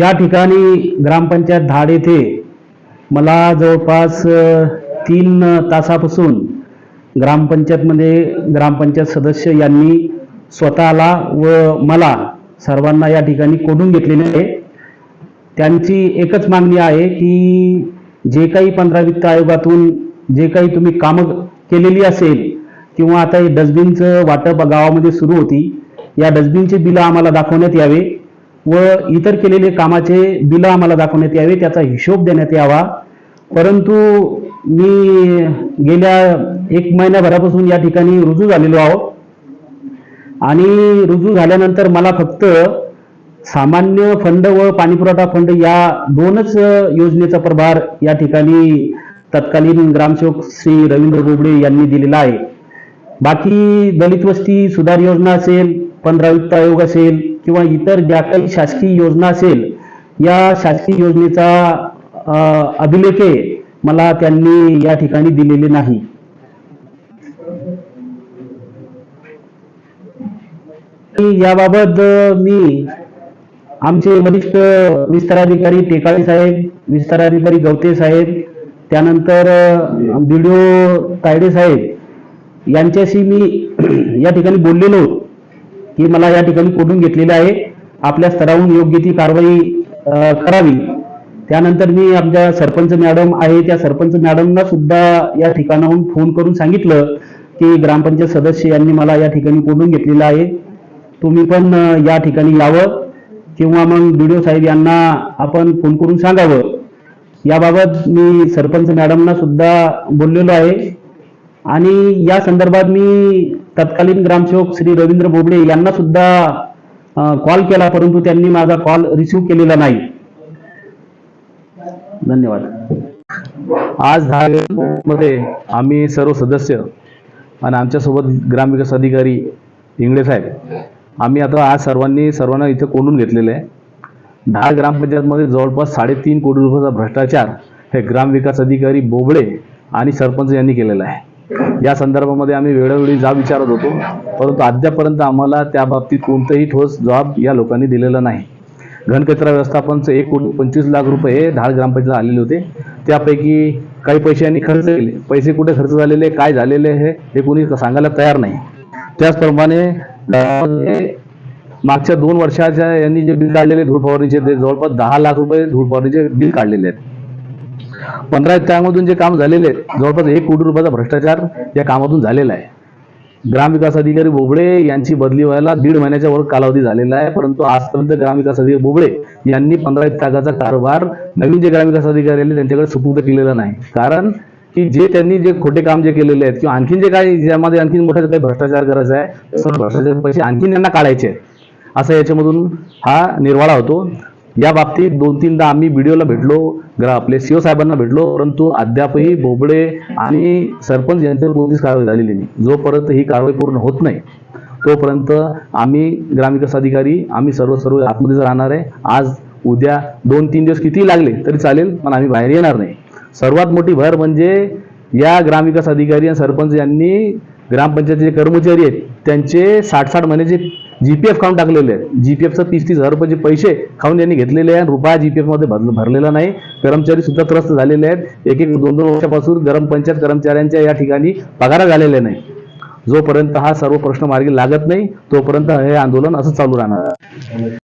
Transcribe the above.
या ठिकाणी ग्रामपंचायत धाड येथे मला जवळपास तीन तासापासून ग्रामपंचायतमध्ये ग्रामपंचायत सदस्य यांनी स्वतःला व मला सर्वांना या ठिकाणी कोडून घेतलेले आहे. त्यांची एकच मागणी आहे की जे काही पंधरा वित्त आयोगातून जे काही तुम्ही कामं केलेली असेल किंवा आता हे डस्टबिनचं वाटप गावामध्ये सुरू होती या डस्टबिनचे बिलं आम्हाला दाखवण्यात यावे. व इतर केलेले कामाचे बिलं आम्हाला दाखवण्यात यावे त्याचा हिशोब देण्यात यावा. परंतु मी गेल्या एक महिन्याभरापासून या ठिकाणी रुजू झालेलो आहोत. आणि रुजू झाल्यानंतर मला फक्त सामान्य फंड व पाणीपुरवठा फंड या दोनच योजनेचा प्रभार या ठिकाणी तत्कालीन ग्रामसेवक श्री रवींद्र बोबडे यांनी दिलेला आहे. बाकी दलित वस्ती सुधार योजना असेल पंधरा वित्त आयोग असेल किंवा इतर ज्या काही शासकीय योजना असेल या शासकीय योजनेचा अभिलेखे मला त्यांनी या ठिकाणी दिलेले नाही. याबाबत मी आमचे वरिष्ठ विस्ताराधिकारी टेकाळे साहेब विस्ताराधिकारी गवते साहेब त्यानंतर बीडीओ तायडे साहेब यांच्याशी मी या ठिकाणी बोललेलो हे मला या ठिकाणी कोडून घेतलेले आहे आपल्या स्तरावरून योग्य ती कारवाई करावी. त्यानंतर मी आमच्या सरपंच मॅडम आहे त्या सरपंच मॅडमना सुद्धा या ठिकाणाहून फोन करून सांगितलं की ग्रामपंचायत सदस्य यांनी मला या ठिकाणी कोडून घेतलेलं आहे. तुम्ही पण या ठिकाणी यावं. किंवा मग बीडीओ साहेब यांना आपण फोन करून सांगावं. याबाबत मी सरपंच मॅडमना सुद्धा बोललेलो आहे. आणि या संदर्भात मी तत्कालीन ग्रामसेवक श्री रवींद्र बोबडे यांना सुद्धा कॉल केला परंतु त्यांनी माझा कॉल रिसिव्ह केलेला नाही. धन्यवाद. आज दहा मध्ये आम्ही सर्व सदस्य आणि आमच्यासोबत ग्रामविकास अधिकारी इंगळे साहेब आम्ही आता आज सर्वांनी सर्वांना इथे कोंडून घेतलेले आहे. दहा ग्रामपंचायतमध्ये जवळपास साडेतीन कोटी रुपयाचा भ्रष्टाचार हे ग्रामविकास अधिकारी बोबडे आणि सरपंच यांनी केलेला आहे. या संदर्भामध्ये आम्ही वेळोवेळी जाब विचारत होतो परंतु अद्यापर्यंत आम्हाला त्या बाबतीत कोणताही ठोस जबाब या लोकांनी दिलेला नाही. घनकचरा व्यवस्थापनचं एक कोटी पंचवीस लाख रुपये धाड ग्रामपंचायत आलेले होते. त्यापैकी काही पैशांनी खर्च केले. पैसे कुठे खर्च झालेले काय झालेले हे हे कोणी सांगायला तयार नाही. त्याचप्रमाणे मागच्या दोन वर्षाच्या यांनी जे बिल काढलेले धूळ फवारणीचे ते जवळपास दहा लाख रुपये धूळ फवारणीचे बिल काढलेले आहेत. पंधरा त्यामधून जे काम झालेले आहेत जवळपास एक कोटी रुपयाचा भ्रष्टाचार या कामातून झालेला आहे. ग्रामविकास अधिकारी बोबडे यांची बदली व्हायला दीड महिन्याच्या वर कालावधी झालेला आहे परंतु आजपर्यंत ग्रामविकास अधिकारी बोबडे यांनी पंधरा तागाचा कारभार नवीन जे ग्रामविकास अधिकारी आले त्यांच्याकडे सुपूर्द केलेला नाही. कारण की जे त्यांनी जे खोटे काम जे केलेले आहेत किंवा आणखीन जे काही ज्यामध्ये आणखीन मोठा काही भ्रष्टाचार करायचा आहे भ्रष्टाचार पैसे आणखीन यांना काढायचे आहेत. असं याच्यामधून हा निर्वाळा होतो. या बाबतीत दोन तीनदा आम्ही बीडीओला भेटलो ग्रा आपले सीओ साहेबांना भेटलो परंतु अद्यापही बोबडे आणि सरपंच यांच्यावर कोणतीच कारवाई झालेली नाही. जोपर्यंत ही कारवाई पूर्ण होत नाही तोपर्यंत आम्ही ग्रामविकास अधिकारी आम्ही सर्व सर्व आतमध्येच राहणार आहे. आज उद्या दोन तीन दिवस किती लागले तरी चालेल पण आम्ही बाहेर येणार नाही. सर्वात मोठी भर म्हणजे या ग्रामविकास अधिकारी आणि सरपंच यांनी ग्रामपंचायतीचे कर्मचारी आहेत त्यांचे साठ साठ महिन्याचे जीपीएफ खाऊन टाकलेले आहेत. जीपीएफचं तीस तीस हजार रुपयाचे पैसे खाऊन यांनी घेतलेले आहेत. रुपया जीपीएफमध्ये भरल- भरलेला नाही. कर्मचारी सुद्धा त्रस्त झालेले आहेत. एक एक दोन दोन वर्षापासून ग्रामपंचायत कर्मचाऱ्यांच्या या ठिकाणी पगार झालेल्या नाही. जोपर्यंत हा सर्व प्रश्न मार्गी लागत नाही तोपर्यंत हे आंदोलन असं चालू राहणार.